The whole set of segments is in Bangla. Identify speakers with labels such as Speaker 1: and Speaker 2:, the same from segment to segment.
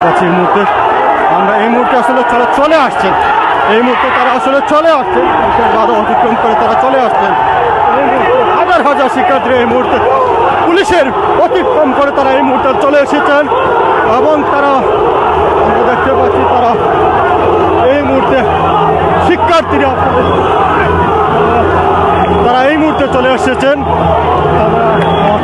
Speaker 1: এই মুহূর্তে। আমরা এই মুহূর্তে আসলে তারা চলে আসছেন এই মুহূর্তে তারা আসলে চলে আসছেন বাধা অতিক্রম করে তারা চলে আসছেন হাজার হাজার শিক্ষার্থী এই মুহূর্তে পুলিশের অতিক্রম করে তারা এই মুহূর্তে চলে এসেছেন। এবং তারা, আমরা দেখতে পাচ্ছি তারা এই মুহূর্তে শিক্ষার্থীরা, তারা এই মুহূর্তে চলে এসেছেন। তারা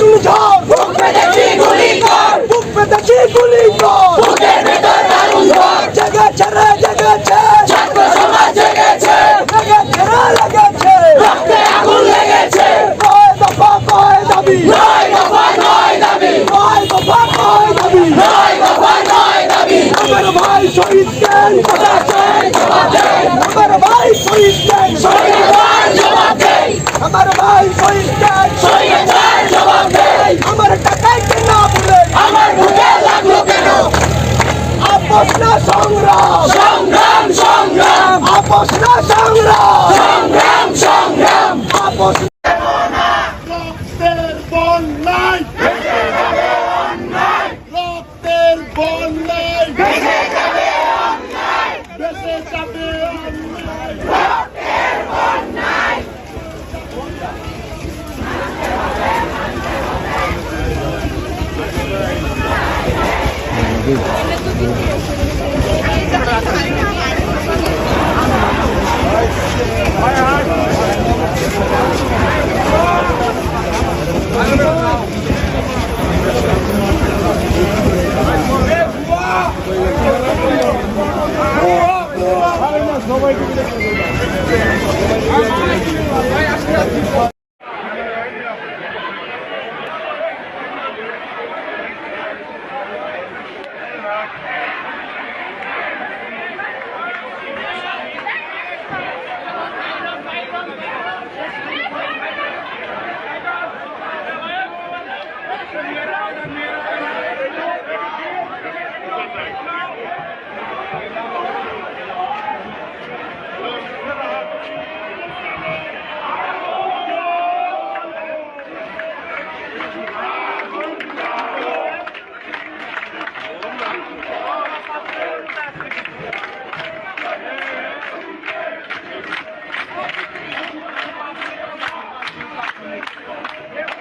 Speaker 2: 中的枪。আপোষ না সংগ্রাম। সংগ্রাম সংগ্রাম। আপোষ না সংগ্রাম। সংগ্রাম সংগ্রাম। আপোষ
Speaker 3: Thank you. Não vai dúvida.